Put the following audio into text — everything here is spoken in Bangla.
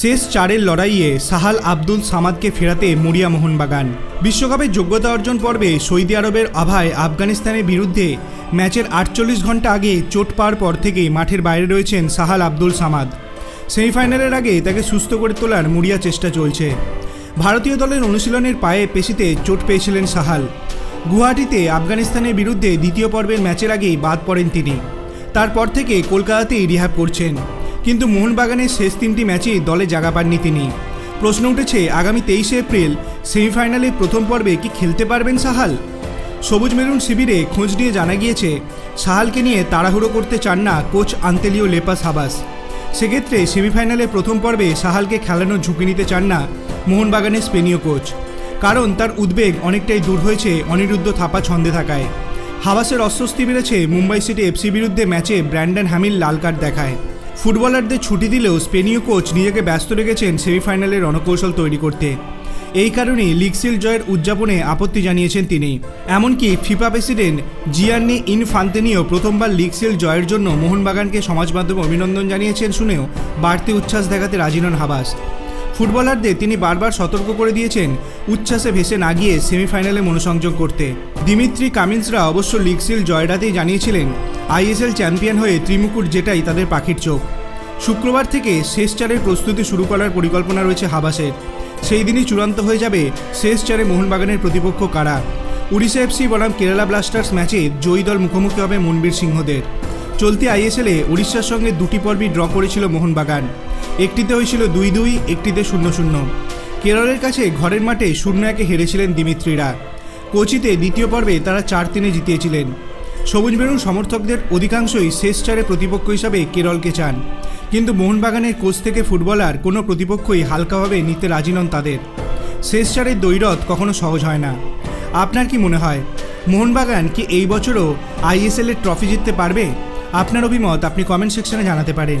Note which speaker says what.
Speaker 1: শেষ চারের লড়াইয়ে সাহাল আব্দুল সামাদকে ফেরাতে মরিয়া মোহনবাগান। বিশ্বকাপের যোগ্যতা অর্জন পর্বে সৌদি আরবের আভায় আফগানিস্তানের বিরুদ্ধে ম্যাচের আটচল্লিশ ঘণ্টা আগে চোট পাওয়ার পর থেকেই মাঠের বাইরে রয়েছেন সাহাল আব্দুল সামাদ। সেমিফাইনালের আগে তাকে সুস্থ করে তোলার মরিয়া চেষ্টা চলছে। ভারতীয় দলের অনুশীলনের পায়ে পেশিতে চোট পেয়েছিলেন সাহাল। গুয়াহাটিতে আফগানিস্তানের বিরুদ্ধে দ্বিতীয় পর্বের ম্যাচের আগেই বাদ পড়েন তিনি। তারপর থেকে কলকাতাতেই রিহ্যাব করছেন। কিন্তু মোহনবাগানের শেষ তিনটি ম্যাচেই দলে জায়গা পাননি তিনি। প্রশ্ন উঠেছে, আগামী তেইশে এপ্রিল সেমিফাইনালে প্রথম পর্বে কি খেলতে পারবেন সাহাল? সবুজ মেরুন শিবিরে খোঁজ নিয়ে জানা গিয়েছে, সাহালকে নিয়ে তাড়াহুড়ো করতে চান না কোচ আন্তেলিও লেপাস হাবাস। সেক্ষেত্রে সেমিফাইনালে প্রথম পর্বে সাহালকে খেলানোর ঝুঁকি নিতে চান না মোহনবাগানের স্পেনীয় কোচ। কারণ তার উদ্বেগ অনেকটাই দূর হয়েছে অনিরুদ্ধ থাপা ছন্দে থাকায়। হাবাসের অস্বস্তি বেড়েছে মুম্বাই সিটি এফসি বিরুদ্ধে ম্যাচে ব্র্যান্ডন হ্যামিল লাল কার্ড দেখায়। ফুটবলারদের ছুটি দিলেও স্পেনীয় কোচ নিজেকে ব্যস্ত রেখেছেন সেমিফাইনালের রণকৌশল তৈরি করতে। এই কারণে লিগসিল জয়ের উদযাপনে আপত্তি জানিয়েছেন তিনি। এমনকি ফিফা প্রেসিডেন্ট জিয়ান্নি ইনফান্তেনিও প্রথমবার লিগসিল জয়ের জন্য মোহনবাগানকে সমাজ মাধ্যমে অভিনন্দন জানিয়েছেন শুনেও বাড়তি উচ্ছ্বাস দেখাতে রাজি নন হাবাস। ফুটবলারদের তিনি বারবার সতর্ক করে দিয়েছেন, উচ্ছ্বাসে ভেসে না গিয়ে সেমিফাইনালে মনোসংযোগ করতে। দিমিত্রি কামিন্সরা অবশ্য লিগ সিল জয়রাতেই জানিয়েছিলেন, আইএসএল চ্যাম্পিয়ন হয়ে ত্রিমুকুট যেটাই তাদের পাখির চোখ। শুক্রবার থেকে শেষ চারের প্রস্তুতি শুরু করার পরিকল্পনা রয়েছে হাবাসের। সেই দিনই চূড়ান্ত হয়ে যাবে শেষ চারে মোহনবাগানের প্রতিপক্ষ কারা। উড়িষ্যা এফসি বনাম কেরালা ব্লাস্টার্স ম্যাচে জয়ী দল মুখোমুখি হবে মনবীর সিংহদের। চলতি আইএসএলে উড়িষ্যার সঙ্গে দুটি পর্বই ড্র করেছিল মোহনবাগান। একটিতে হয়েছিল দুই দুই, একটিতে শূন্য শূন্য। কেরলের কাছে ঘরের মাঠে শূন্য একে হেরেছিলেন দিমিত্রিরা। কোচিতে দ্বিতীয় পর্বে তারা চার তিনে জিতিয়েছিলেন। সবুজ বেরুন সমর্থকদের অধিকাংশই শেষ চারে প্রতিপক্ষ হিসাবে কেরলকে চান। কিন্তু মোহনবাগানের কোচ থেকে ফুটবলার কোনো প্রতিপক্ষই হালকাভাবে নিতে রাজি নন তাদের। শেষ চারের দৈরথ কখনো সহজ হয় না। আপনার কি মনে হয়, মোহনবাগান কি এই বছরও আইএসএলের ট্রফি জিততে পারবে? আপনার অভিমত আপনি কমেন্ট সেকশনে জানাতে পারেন।